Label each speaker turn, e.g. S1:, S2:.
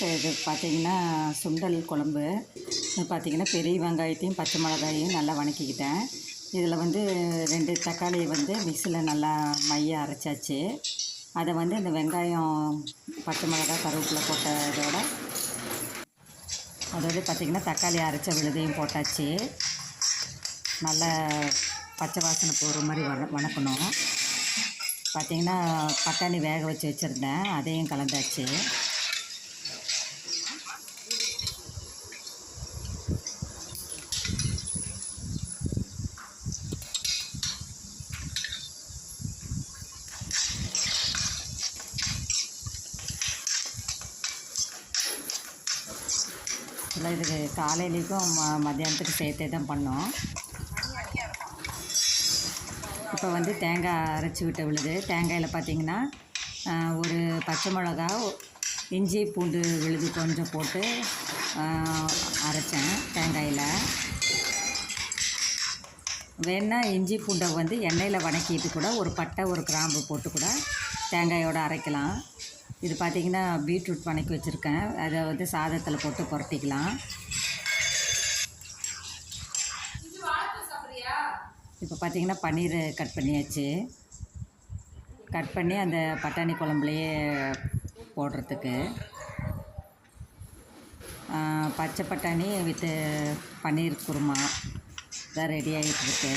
S1: செய்கிறது இது சுண்டல் குழம்பு. பார்த்திங்கன்னா பெரிய வெங்காயத்தையும் பச்சை மிளகாயையும் நல்லா வணக்கிக்கிட்டேன். இதில் வந்து ரெண்டு தக்காளி வந்து மிக்சியில் நல்லா மைய அரைச்சாச்சு. அதை வந்து இந்த வெங்காயம் பச்சை மிளகாய் கருவேப்பிலை போட்ட இதோட அதோட பார்த்திங்கன்னா தக்காளி அரைச்ச விழுதையும் போட்டாச்சு. நல்லா பச்சை வாசனை போகிற மாதிரி வண வணக்கணும். பார்த்திங்கன்னா பட்டாணி வேக வச்சு வச்சுருந்தேன். அதையும் கலந்தாச்சு. ஆக்சுவலாக இதுக்கு காலையிலேக்கும் ம மத்தியானத்துக்கு சேர்த்தே தான் பண்ணோம். இப்போ வந்து தேங்காய் அரைச்சி விட்ட விழுது. தேங்காயில் பார்த்தீங்கன்னா ஒரு பச்சை மிளகா இஞ்சி பூண்டு விழுது கொஞ்சம் போட்டு அரைச்சேன் தேங்காயில். வேணால் இஞ்சி பூண்டை வந்து எண்ணெயில் வதக்கிட்டு கூட ஒரு பட்டை ஒரு கிராம்பு போட்டு கூட தேங்காயோடு அரைக்கலாம். இது பார்த்திங்கன்னா பீட்ரூட் வதக்கி வச்சுருக்கேன். அதை வந்து சாதத்தில் போட்டு புரட்டிக்கலாம் இப்போ பார்த்தீங்கன்னா பன்னீர் கட் பண்ணியாச்சு. கட் பண்ணி அந்த பட்டாணி குழம்புலையே போடுறதுக்கு. பச்சை பட்டாணி வித்து பன்னீர் குருமா. தான் ரெடி ஆகிட்டு இருக்கு.